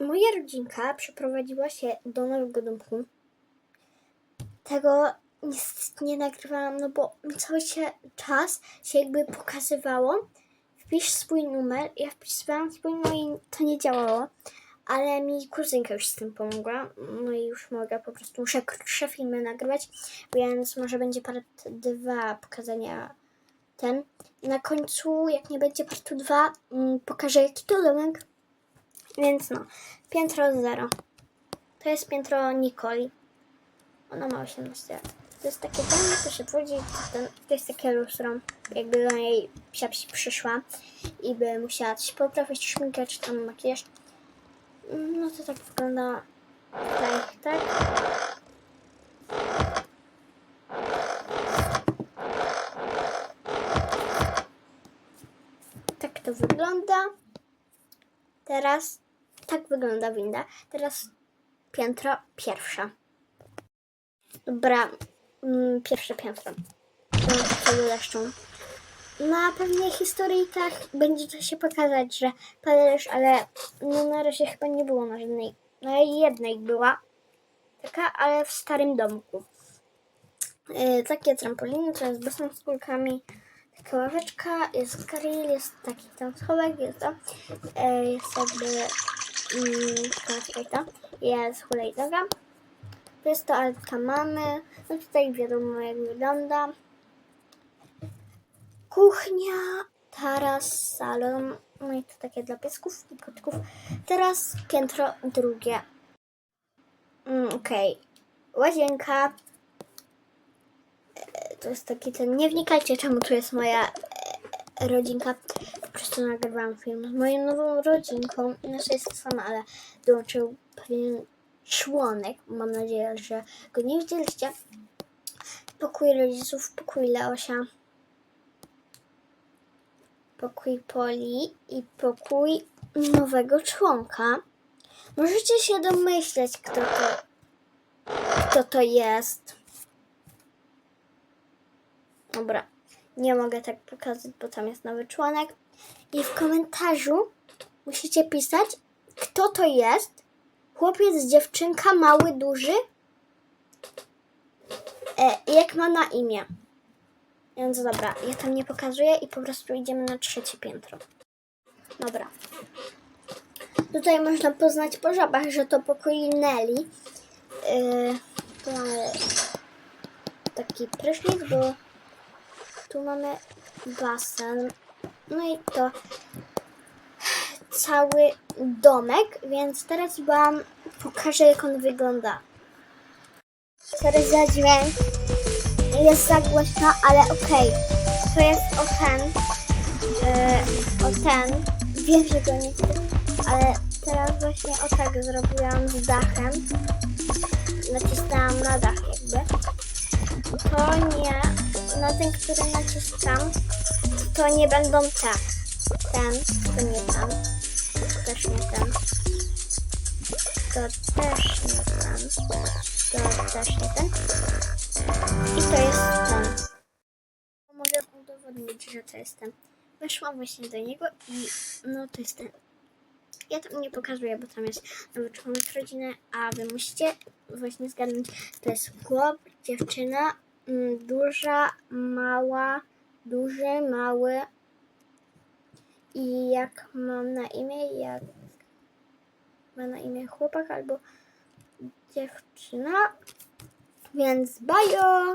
Moja rodzinka przeprowadziła się do nowego domku. Tego niestety nie nagrywałam, no bo cały czas się jakby pokazywało. Wpisz swój numer. Ja wpisywałam swój, no i to nie działało. Ale mi kuzynka już z tym pomogła. No i już mogę, po prostu muszę krótsze filmy nagrywać, więc może będzie part 2 pokazania ten. Na końcu, jak nie będzie partu 2, mm, pokażę jaki to domek. Więc no, piętro 0. To jest piętro Nikoli. Ona ma 18 lat. To jest takie tam, to się wchodzi, ten, to jest takie lustro, jakby do niej psia psi przyszła i by musiała coś poprawić, szminkę czy tam makijaż. No to tak wygląda tak, tak. Tak to wygląda. Teraz tak wygląda winda. Teraz piętro pierwsze. Dobra, mm, pierwsze piętro. Tego deszczą. Na pewnych historyjkach będzie to się pokazać, że deszcz, ale no na razie chyba nie było na żadnej. Na jednej była taka, ale w starym domku. Yy, takie trampoliny, to jest basen z kulkami, taka ławeczka, jest grill, jest taki tam schowek, jest to, yy, jest jakby, yy, czekaj, to, jest hulajnoga. To jest toaletka mamy. No tutaj wiadomo jak wygląda. Kuchnia, taras, salon. No i to takie dla piesków i kotków. Teraz piętro drugie. Mm, Okej. Łazienka. E, To jest taki ten. Nie wnikajcie czemu tu jest moja e, rodzinka. Nagrywałam film z moją nową rodzinką. Nasza jest ta sama, ale dołączył pewien członek. Mam nadzieję, że go nie widzieliście. Pokój rodziców, pokój Leosia, pokój Poli i pokój nowego członka. Możecie się domyśleć, kto to, kto to jest. Dobra, nie mogę tak pokazać, bo tam jest nowy członek. I w komentarzu musicie pisać, kto to jest Chłopiec, dziewczynka, mały, duży? E, jak ma na imię? Więc dobra, ja tam nie pokazuję i po prostu idziemy na trzecie piętro. Dobra. Tutaj można poznać po żabach, że to pokój Nelly. Yy, tu mamy taki prysznic, bo tu mamy basen. No i to cały domek, więc teraz Wam pokażę, jak on wygląda. Sorry za dźwięk. Jest za głośno, ale okej. To jest o ten. Yy, o ten. Wiem, że go nie chcę, ale teraz właśnie o tak zrobiłam z dachem. Nacisnęłam na dach jakby. To nie, na ten, który naciskam, to nie będą te. Ten, to nie ten. To też nie ten. To też nie ten. To też nie ten. I to jest ten. Mogę udowodnić, że to jest ten. Weszłam właśnie do niego i no to jest ten. Ja tam nie pokazuję, bo tam jest nowy członek rodziny, a wy musicie właśnie zgadnąć. To jest chłop, dziewczyna, mm, duża, mała, duży, mały, i jak mam na imię, jak ma na imię chłopak albo dziewczyna. Więc bajo!